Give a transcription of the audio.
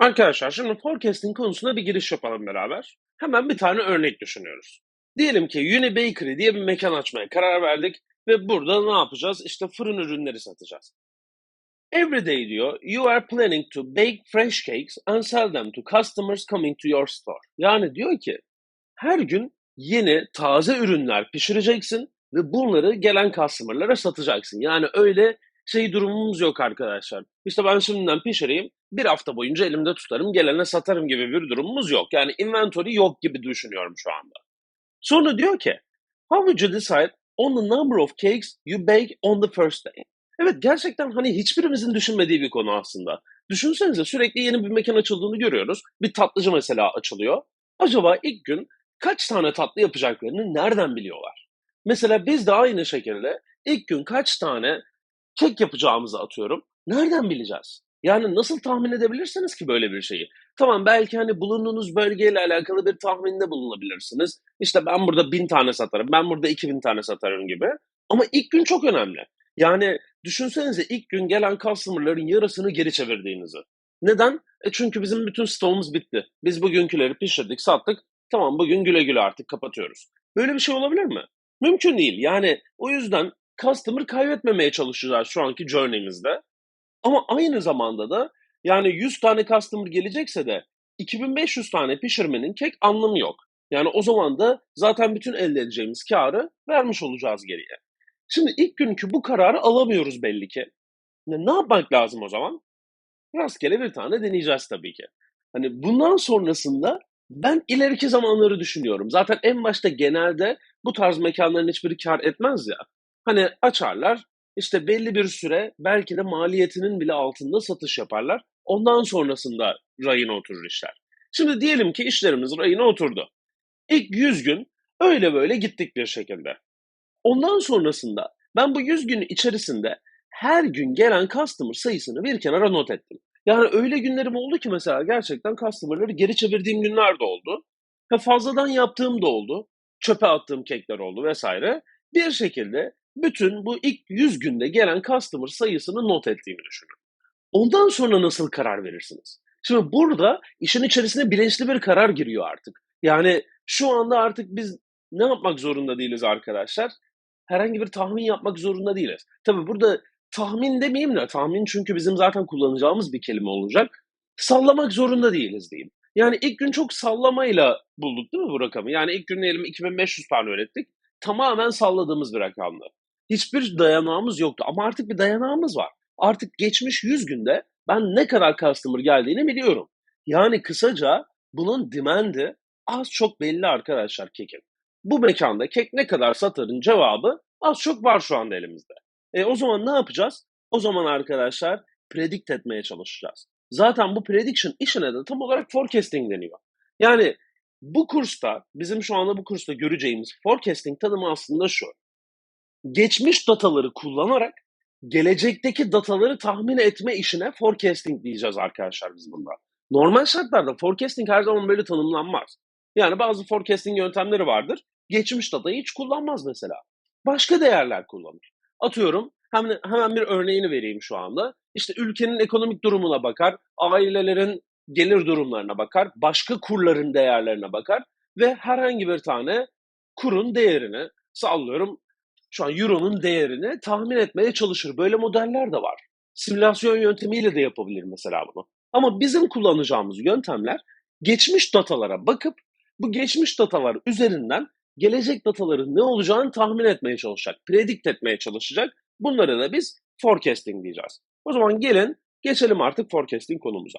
Arkadaşlar şimdi forecasting konusuna bir giriş yapalım beraber. Hemen bir tane örnek düşünüyoruz. Diyelim ki Uni Bakery diye bir mekan açmaya karar verdik ve burada ne yapacağız? İşte fırın ürünleri satacağız. Every day diyor, you are planning to bake fresh cakes and sell them to customers coming to your store. Yani diyor ki her gün yeni taze ürünler pişireceksin ve bunları gelen customer'lara satacaksın. Yani öyle şey durumumuz yok arkadaşlar. İşte ben şimdiden pişireyim, bir hafta boyunca elimde tutarım, gelene satarım gibi bir durumumuz yok. Yani inventory yok gibi düşünüyorum şu anda. Sonra diyor ki, how would you decide on the number of cakes you bake on the first day? Evet gerçekten hani hiçbirimizin düşünmediği bir konu aslında. Düşünsenize sürekli yeni bir mekan açıldığını görüyoruz. Bir tatlıcı mesela açılıyor. Acaba ilk gün kaç tane tatlı yapacaklarını nereden biliyorlar? Mesela biz de aynı şekilde ilk gün kaç tane kek yapacağımızı atıyorum. Nereden bileceğiz? Yani nasıl tahmin edebilirsiniz ki böyle bir şeyi? Tamam belki hani bulunduğunuz bölgeyle alakalı bir tahminde bulunabilirsiniz. İşte ben burada bin tane satarım, ben burada iki bin tane satarım gibi. Ama ilk gün çok önemli. Yani düşünsenize ilk gün gelen customer'ların yarısını geri çevirdiğinizi. Neden? E çünkü bizim bütün stoğumuz bitti. Biz bugünküleri pişirdik, sattık. Tamam bugün güle güle artık kapatıyoruz. Böyle bir şey olabilir mi? Mümkün değil. Yani o yüzden customer kaybetmemeye çalışacağız şu anki journey'mizde. Ama aynı zamanda da yani 100 tane customer gelecekse de 2500 tane pişirmenin kek anlamı yok. Yani o zaman da zaten bütün elde edeceğimiz karı vermiş olacağız geriye. Şimdi ilk günkü bu kararı alamıyoruz belli ki. Ne, yapmak lazım o zaman? Rastgele bir tane deneyeceğiz tabii ki. Hani bundan sonrasında ben ileriki zamanları düşünüyorum. Zaten en başta genelde bu tarz mekanların hiçbiri kar etmez ya. Hani açarlar, işte belli bir süre belki de maliyetinin bile altında satış yaparlar. Ondan sonrasında rayına oturur işler. Şimdi diyelim ki işlerimiz rayına oturdu. İlk 100 gün öyle böyle gittik bir şekilde. Ondan sonrasında ben bu 100 gün içerisinde her gün gelen customer sayısını bir kenara not ettim. Yani öyle günlerim oldu ki mesela gerçekten customer'ları geri çevirdiğim günler de oldu. Ve fazladan yaptığım da oldu. Çöpe attığım kekler oldu vesaire. Bir şekilde bütün bu ilk 100 günde gelen customer sayısını not ettiğimi düşünün. Ondan sonra nasıl karar verirsiniz? Şimdi burada işin içerisine bilinçli bir karar giriyor artık. Yani şu anda artık biz ne yapmak zorunda değiliz arkadaşlar? Herhangi bir tahmin yapmak zorunda değiliz. Tabii burada tahmin demeyeyim de tahmin çünkü bizim zaten kullanacağımız bir kelime olacak. Sallamak zorunda değiliz diyeyim. Yani ilk gün çok sallamayla bulduk değil mi bu rakamı? Yani ilk gün diyelim 2500 tane ürettik. Tamamen salladığımız bir rakamdı hiçbir dayanağımız yoktu. Ama artık bir dayanağımız var. Artık geçmiş 100 günde ben ne kadar customer geldiğini biliyorum. Yani kısaca bunun demand'i az çok belli arkadaşlar kekin. Bu mekanda kek ne kadar satarın cevabı az çok var şu anda elimizde. E o zaman ne yapacağız? O zaman arkadaşlar predict etmeye çalışacağız. Zaten bu prediction işine de tam olarak forecasting deniyor. Yani bu kursta, bizim şu anda bu kursta göreceğimiz forecasting tanımı aslında şu geçmiş dataları kullanarak gelecekteki dataları tahmin etme işine forecasting diyeceğiz arkadaşlar biz bunda. Normal şartlarda forecasting her zaman böyle tanımlanmaz. Yani bazı forecasting yöntemleri vardır. Geçmiş datayı hiç kullanmaz mesela. Başka değerler kullanır. Atıyorum hemen, hemen bir örneğini vereyim şu anda. İşte ülkenin ekonomik durumuna bakar, ailelerin gelir durumlarına bakar, başka kurların değerlerine bakar ve herhangi bir tane kurun değerini sallıyorum şu an Euro'nun değerini tahmin etmeye çalışır. Böyle modeller de var. Simülasyon yöntemiyle de yapabilir mesela bunu. Ama bizim kullanacağımız yöntemler geçmiş datalara bakıp bu geçmiş datalar üzerinden gelecek dataların ne olacağını tahmin etmeye çalışacak, predict etmeye çalışacak. Bunları da biz forecasting diyeceğiz. O zaman gelin geçelim artık forecasting konumuza.